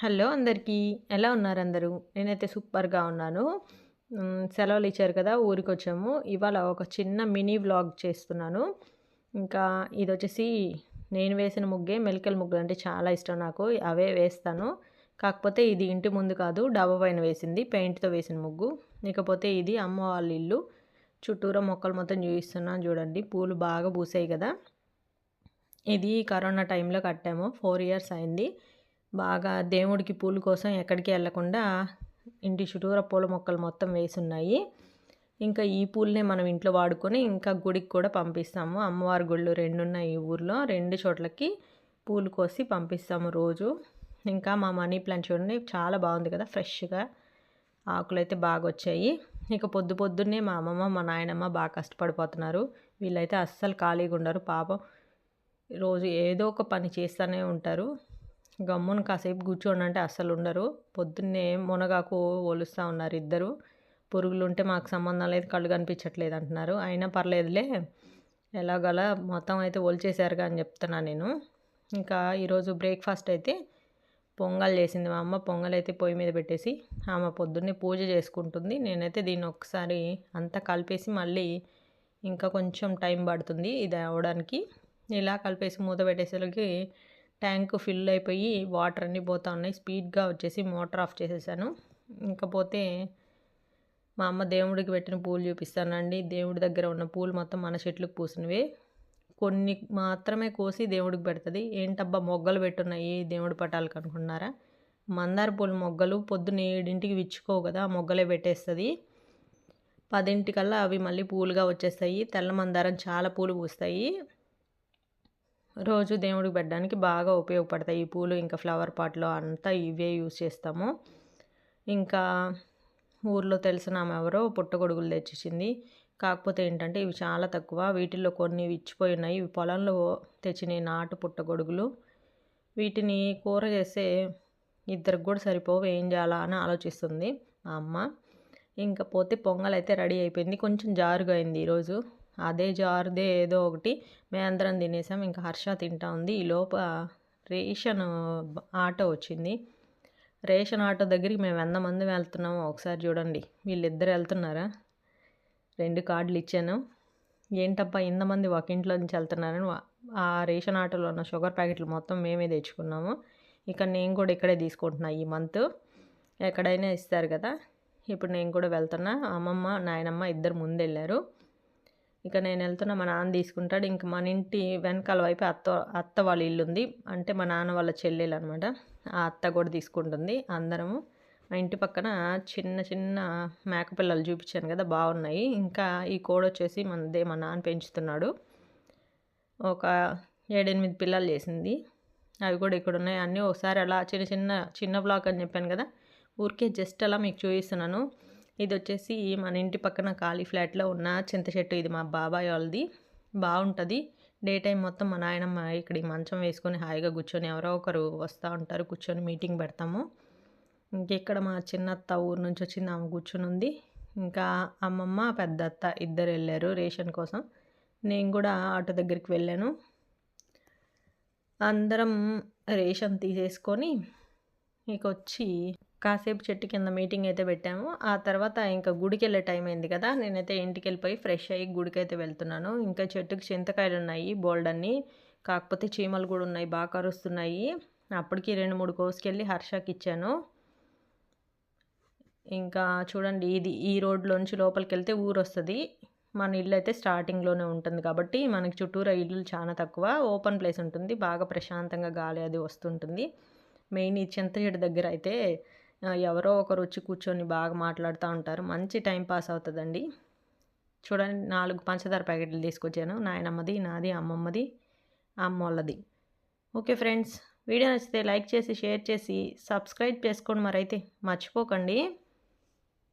Hello అందరికీ ఎలా ఉన్నారు అందరూ? నేనైతే సూపర్గా ఉన్నాను. సెలవులు ఇచ్చారు కదా ఊరికి వచ్చాము ఇవాళ ఒక చిన్న మినీ వ్లాగ్ చేస్తున్నాను. ఇంకా ఇది వచ్చేసి నేను వేసిన ముగ్గే మెలికల ముగ్గులు అంటే చాలా ఇష్టం నాకు. అవే వేస్తాను. కాకపోతే ఇది ఇంటి ముందు కాదు డాబా పైన వేసింది పెయింట్తో వేసిన ముగ్గు. ఇకపోతే ఇది అమ్మ వాళ్ళ ఇల్లు. చుట్టూరా మొక్కలు మొత్తం చూపిస్తున్నాను చూడండి. పూలు బాగా పూసాయి కదా. ఇది కరోనా టైంలో కట్టాము. ఫోర్ ఇయర్స్ అయింది. బాగా దేవుడికి పూల కోసం ఎక్కడికి వెళ్ళకుండా ఇంటి చుట్టూరా పూల మొక్కలు మొత్తం వేసి ఉన్నాయి ఇంకా ఈ పూలనే మనం ఇంట్లో వాడుకొని ఇంకా గుడికి కూడా పంపిస్తాము. అమ్మవారి గుళ్ళు రెండు ఉన్నాయి ఈ ఊర్లో. రెండు చోట్లకి పూలు కోసి పంపిస్తాము రోజు. ఇంకా మా మనీ ప్లాంట్ చూడండి చాలా బాగుంది కదా ఫ్రెష్గా. ఆకులు అయితే బాగా వచ్చాయి. ఇక పొద్దు పొద్దున్నే మా అమ్మమ్మ మా నాయనమ్మ బాగా కష్టపడిపోతున్నారు. వీళ్ళైతే అస్సలు ఖాళీగా ఉండరు పాపం. రోజు ఏదో ఒక పని చేస్తూనే ఉంటారు. గమ్మున కాసేపు కూర్చోండి అంటే అస్సలు ఉండరు పొద్దున్నే మునగాకు ఓలుస్తూ ఉన్నారు ఇద్దరు. పురుగులు ఉంటే మాకు సంబంధం లేదు కళ్ళు కనిపించట్లేదు అంటున్నారు. అయినా పర్లేదులే ఎలాగలా మొత్తం అయితే ఒలిచేసారుగా అని చెప్తున్నా నేను. ఇంకా ఈరోజు బ్రేక్ఫాస్ట్ అయితే పొంగల్ చేసింది మా అమ్మ. పొంగల్ అయితే పొయ్యి మీద పెట్టేసి ఆమె పొద్దున్నే పూజ చేసుకుంటుంది. నేనైతే దీన్ని ఒకసారి అంతా కలిపేసి మళ్ళీ ఇంకా కొంచెం టైం పడుతుంది ఇది అవడానికి. ఇలా కలిపేసి మూత పెట్టేసరికి ట్యాంక్ ఫిల్ అయిపోయి వాటర్ అన్నీ పోతా ఉన్నాయి. స్పీడ్గా వచ్చేసి మోటార్ ఆఫ్ చేసేసాను. ఇంకపోతే మా అమ్మ దేవుడికి పెట్టిన పూలు చూపిస్తానండి. దేవుడి దగ్గర ఉన్న పూలు మొత్తం మన చెట్లకు పూసినవే. కొన్ని మాత్రమే కోసి దేవుడికి పెడుతుంది. ఏంటబ్బా మొగ్గలు పెట్టున్నాయి? దేవుడి పటాలకు అనుకున్నారా మందార పూల మొగ్గలు పొద్దున్న ఏడింటికి విచ్చుకోవు కదా ఆ మొగ్గలే పెట్టేస్తుంది. పదింటికల్లా అవి మళ్ళీ పూలుగా వచ్చేస్తాయి. తెల్ల మందారం చాలా పూలు పూస్తాయి. రోజు దేవుడికి పెట్టడానికి బాగా ఉపయోగపడతాయి ఈ పూలు ఇంకా ఫ్లవర్ పాట్లో అంతా ఇవే యూస్ చేస్తాము. ఇంకా ఊర్లో తెలిసిన ఆమె ఎవరో పుట్టగొడుగులు తెచ్చిచ్చింది కాకపోతే ఏంటంటే ఇవి చాలా తక్కువ. వీటిల్లో కొన్ని ఇచ్చిపోయి ఉన్నాయి. ఇవి పొలంలో తెచ్చిన నాటు పుట్టగొడుగులు వీటిని కూర చేస్తే ఇద్దరికి కూడా సరిపోవు. ఏం చేయాలా అని ఆలోచిస్తుంది మా అమ్మ. ఇంకా పోతే పొంగల్ అయితే రెడీ అయిపోయింది. కొంచెం జారుగా అయింది ఈరోజు. అదే జారుదే ఏదో ఒకటి. మేమందరం తినేసాం. ఇంకా హర్ష తింటా ఉంది. ఈ లోప రేషన్ ఆటో వచ్చింది. రేషన్ ఆటో దగ్గరికి మేము ఎంతమంది వెళ్తున్నామో. ఒకసారి చూడండి. వీళ్ళిద్దరు వెళ్తున్నారా? రెండు కార్డులు ఇచ్చాను. ఏంటప్పా ఇంతమంది ఒక ఇంట్లో నుంచి వెళ్తున్నారని ఆ రేషన్ ఆటోలో ఉన్న షుగర్ ప్యాకెట్లు మొత్తం మేమే తెచ్చుకున్నాము. ఇక నేను కూడా ఇక్కడే తీసుకుంటున్నా ఈ మంత్. ఎక్కడైనా ఇస్తారు కదా. ఇప్పుడు నేను కూడా వెళ్తున్నా. అమ్మమ్మ నాయనమ్మ ఇద్దరు ముందు వెళ్ళారు ఇక నేను వెళ్తున్నా మా నాన్న తీసుకుంటాడు. ఇంక మన ఇంటి వెనకాల వైపు అత్త అత్త వాళ్ళ ఇల్లు ఉంది. అంటే మా నాన్న వాళ్ళ చెల్లెలు అనమాట ఆ అత్త కూడా తీసుకుంటుంది అందరము. మా ఇంటి పక్కన చిన్న చిన్న మేకపిల్లలు చూపించాను కదా బాగున్నాయి. ఇంకా ఈ కోడ వచ్చేసి మనదే మా నాన్న పెంచుతున్నాడు. ఒక ఏడెనిమిది పిల్లలు చేసింది. అవి కూడా ఇక్కడ ఉన్నాయి. అన్నీ ఒకసారి అలా చిన్న చిన్న చిన్న బ్లాక్ అని చెప్పాను కదా. ఊరికే జస్ట్ అలా మీకు చూపిస్తున్నాను. ఇది వచ్చేసి మన ఇంటి పక్కన ఖాళీ ఫ్లాట్లో ఉన్న చింత చెట్టు. ఇది మా బాబాయ్ వాళ్ళది. బాగుంటుంది డే టైం మొత్తం మా నాయనమ్మ ఇక్కడ మంచం వేసుకొని హాయిగా కూర్చొని ఎవరో ఒకరు వస్తూ ఉంటారు. కూర్చొని మీటింగ్ పెడతాము. ఇంకెక్కడ మా చిన్నత్త ఊరు నుంచి వచ్చింది ఆమె కూర్చొని ఉంది. ఇంకా అమ్మమ్మ పెద్దత్త ఇద్దరు వెళ్ళారు రేషన్ కోసం. నేను కూడా ఆటో దగ్గరికి వెళ్ళాను. అందరం రేషన్ తీసేసుకొని ఇక వచ్చి కాసేపు చెట్టు కింద మీటింగ్ అయితే పెట్టాము. ఆ తర్వాత ఇంకా గుడికి వెళ్ళే టైం అయింది కదా. నేనైతే ఇంటికి వెళ్ళిపోయి ఫ్రెష్ అయ్యి గుడికి అయితే వెళ్తున్నాను. ఇంకా చెట్టుకి చింతకాయలు ఉన్నాయి బోల్డ్ అన్నీ. కాకపోతే చీమలు కూడా ఉన్నాయి బాగా కరుస్తున్నాయి. అప్పటికి రెండు మూడు కోసుకెళ్ళి హర్షకి ఇచ్చాను. ఇంకా చూడండి ఇది ఈ రోడ్లోంచి లోపలికి వెళ్తే ఊరు వస్తుంది మన ఇల్లు అయితే స్టార్టింగ్లోనే ఉంటుంది కాబట్టి మనకి చుట్టూరా ఇల్లు చాలా తక్కువ. ఓపెన్ ప్లేస్ ఉంటుంది బాగా ప్రశాంతంగా గాలి అది వస్తుంటుంది. మెయిన్ ఈ చింత చెట్టు దగ్గర అయితే ఎవరో ఒకరు వచ్చి కూర్చొని బాగా మాట్లాడుతూ ఉంటారు. మంచి టైం పాస్ అవుతుందండి. చూడండి నాలుగు పంచదార ప్యాకెట్లు తీసుకొచ్చాను. నాయనమ్మది నాది అమ్మమ్మది అమ్మ వాళ్ళది ఓకే ఫ్రెండ్స్ వీడియో నచ్చితే లైక్ చేసి షేర్ చేసి సబ్స్క్రైబ్ చేసుకోండి మరైతే. మర్చిపోకండి.